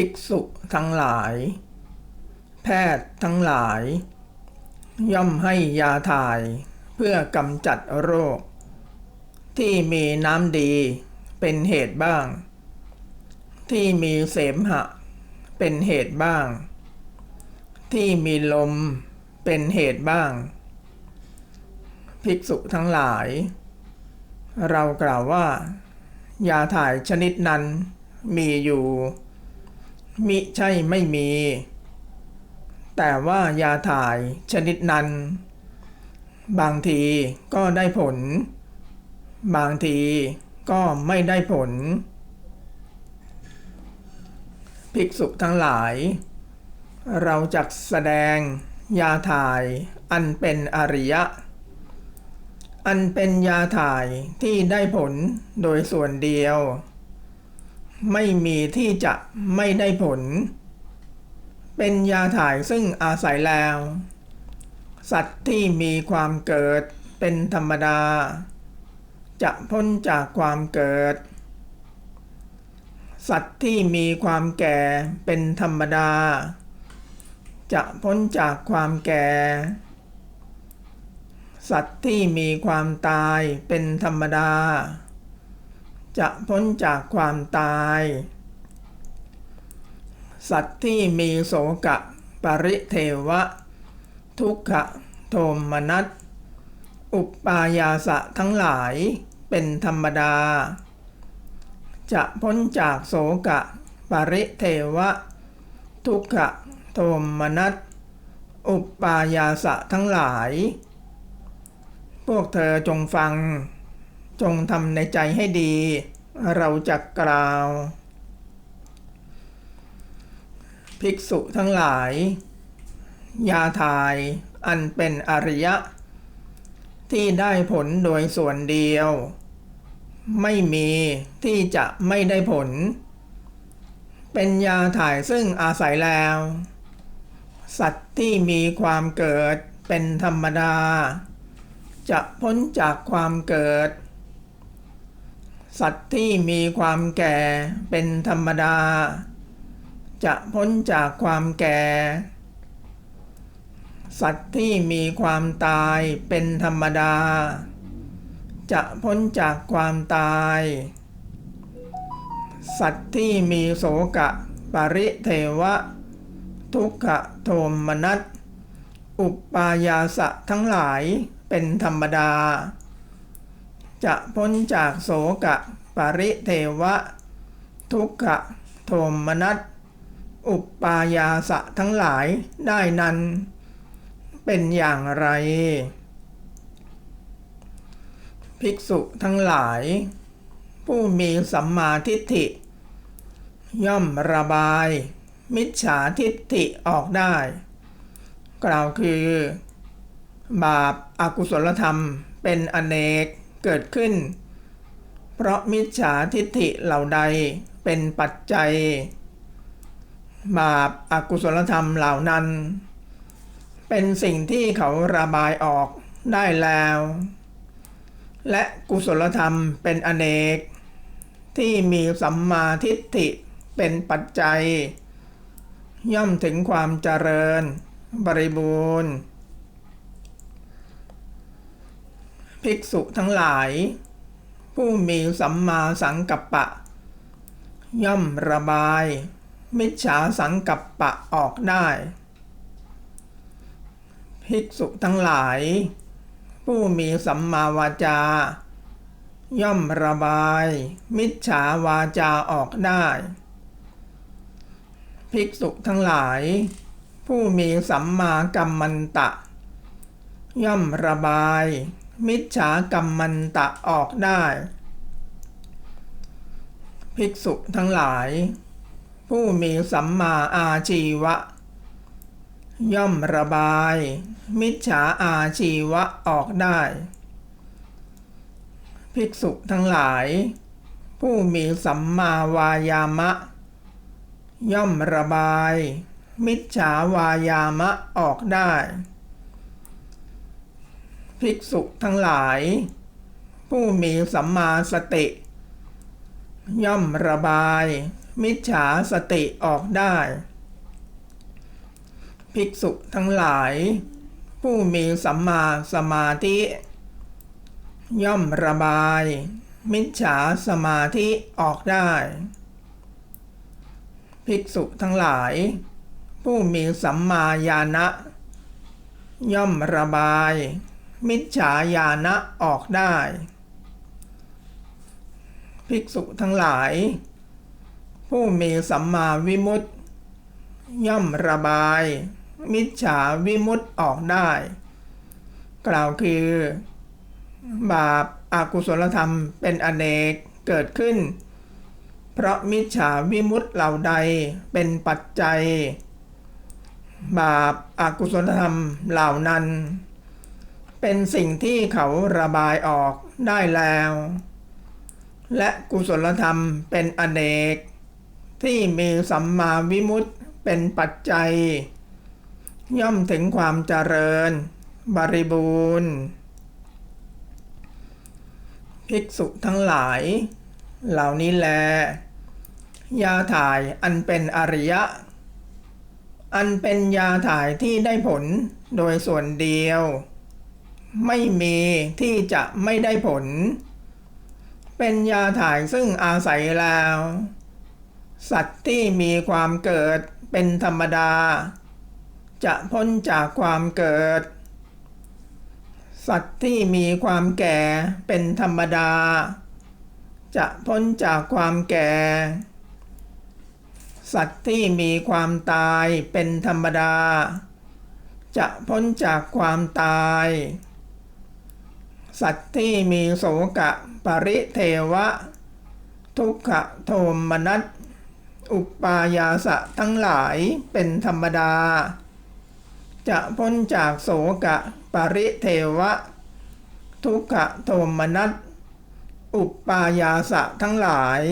ภิกษุทั้งหลาย แพทย์ทั้งหลาย ย่อมให้ยาถ่ายเพื่อกำจัดโรค ที่มีน้ำดีเป็นเหตุบ้าง ที่มีเสมหะ เป็นเหตุบ้าง ที่มีลมเป็นเหตุบ้าง ภิกษุทั้งหลาย เรากล่าวว่า ยาถ่ายชนิดนั้นมีอยู่ มิใช่ไม่มี แต่ว่ายาถ่ายชนิดนั้น บางทีก็ได้ผล บางทีก็ไม่ได้ผล ภิกษุทั้งหลาย เราจักแสดงยาถ่ายอันเป็นอริยะ อันเป็นยาถ่ายที่ได้ผลโดยส่วนเดียว ไม่มีที่จะไม่ได้ผล เป็นยาถ่ายซึ่งอาศัยแล้ว สัตว์ที่มีความเกิดเป็นธรรมดา จะพ้นจากความเกิด สัตว์ที่มีความแก่เป็นธรรมดา จะพ้นจากความแก่ สัตว์ที่มีความตายเป็นธรรมดา จะพ้นจากความตาย สัตว์ที่มีโสกะ ปริเทวะ ทุกขะ โทมนัสอุปปายาสะทั้งหลายเป็นธรรมดา จะพ้นจากโสกะ ปริเทวะ ทุกขะ โทมนัสอุปปายาสะทั้งหลาย พวกเธอจงฟัง จงทำในใจให้ดี เราจะกล่าว ภิกษุทั้งหลาย ยาทายอันเป็นอริยะ ที่ได้ผลโดยส่วนเดียว ไม่มีที่จะไม่ได้ผล เป็นยาถ่ายซึ่งอาศัยแล้ว สัตว์ที่มีความเกิดเป็นธรรมดา จะพ้นจากความเกิด สัตว์ที่มีความแก่เป็นธรรมดา จะพ้นจากความแก่ สัตว์ที่มีความตายเป็นธรรมดา จะพ้นจากความตาย สัตว์ที่มีโสกะ ปริเทวะ ทุกขโทมนัสอุปปายาสะทั้งหลายเป็นธรรมดา จะพ้นจากโสกะ ปริเทวะ ทุกขโทมนัสอุปปายาสะทั้งหลายได้นั้น เป็นอย่างไร ภิกษุทั้งหลาย ผู้มีสัมมาทิฏฐิ ย่อมระบาย มิจฉาทิฏฐิออกได้ กล่าวคือ บาปอากุศลธรรมเป็นอเนก เกิดขึ้น เพราะมิจฉาทิฏฐิเหล่าใดเป็นปัจจัย บาปอากุศลธรรมเหล่านั้น เป็นสิ่งที่เขาระบายออกได้แล้ว และกุศลธรรมเป็นอเนก ที่มีสัมมาทิฏฐิเป็นปัจจัย ย่อมถึงความเจริญ บริบูรณ์ ภิกษุทั้งหลาย ผู้มีสัมมาสังกัปปะ ย่อมระบาย มิจฉาสังกัปปะออกได้ ภิกษุทั้งหลาย ผู้มีสัมมาวาจา ย่อมระบาย มิจฉาวาจาออกได้ ภิกษุทั้งหลาย ผู้มีสัมมากัมมันตะ ย่อมระบาย มิจฉากัมมันตะออกได้ ภิกษุทั้งหลาย ผู้มีสัมมาอาชีวะ ย่อมระบาย มิจฉาอาชีวะออกได้ ภิกษุทั้งหลาย ผู้มีสัมมาวายามะ ย่อมระบาย มิจฉาวายามะออกได้ ภิกษุทั้งหลาย ผู้มีสัมมาสติ ย่อมระบาย มิจฉาสติออกได้ ภิกษุทั้งหลาย ผู้มีสัมมาสมาธิ ย่อมระบาย มิจฉาสมาธิออกได้ ภิกษุทั้งหลาย ผู้มีสัมมาญาณะ ย่อมระบาย มิจฉาญาณะออกได้ ภิกษุทั้งหลาย ผู้มีสัมมาวิมุตติ ย่อมระบาย มิจฉาวิมุตติออกได้ กล่าวคือ บาปอากุศลธรรมเป็นอเนกเกิดขึ้น เพราะมิจฉาวิมุตติเหล่าใดเป็นปัจจัย บาปอากุศลธรรมเหล่านั้น เป็นสิ่งที่เขาระบายออกได้แล้ว และกุศลธรรมเป็นอเนก ที่มีสัมมาวิมุตติเป็นปัจจัย ย่อมถึงความเจริญ บริบูรณ์ ภิกษุทั้งหลาย เหล่านี้แล ยาถ่ายอันเป็นอริยะ อันเป็นยาถ่ายที่ได้ผลโดยส่วนเดียว ไม่มีที่จะไม่ได้ผล เป็นยาถ่ายซึ่งอาศัยแล้ว สัตว์ที่มีความเกิดเป็นธรรมดา จะพ้นจากความเกิด สัตว์ที่มีความแก่เป็นธรรมดา จะพ้นจากความแก่ สัตว์ที่มีความตายเป็นธรรมดาจะพ้นจากความตาย สัตว์ที่มีโสกะปริเทวะ ทุกขโทมนัสอุปายาสะทั้งหลายเป็นธรรมดา จะพ้นจากโสกะปริเทวะ ทุกขโทมนัสอุปายาสะทั้งหลาย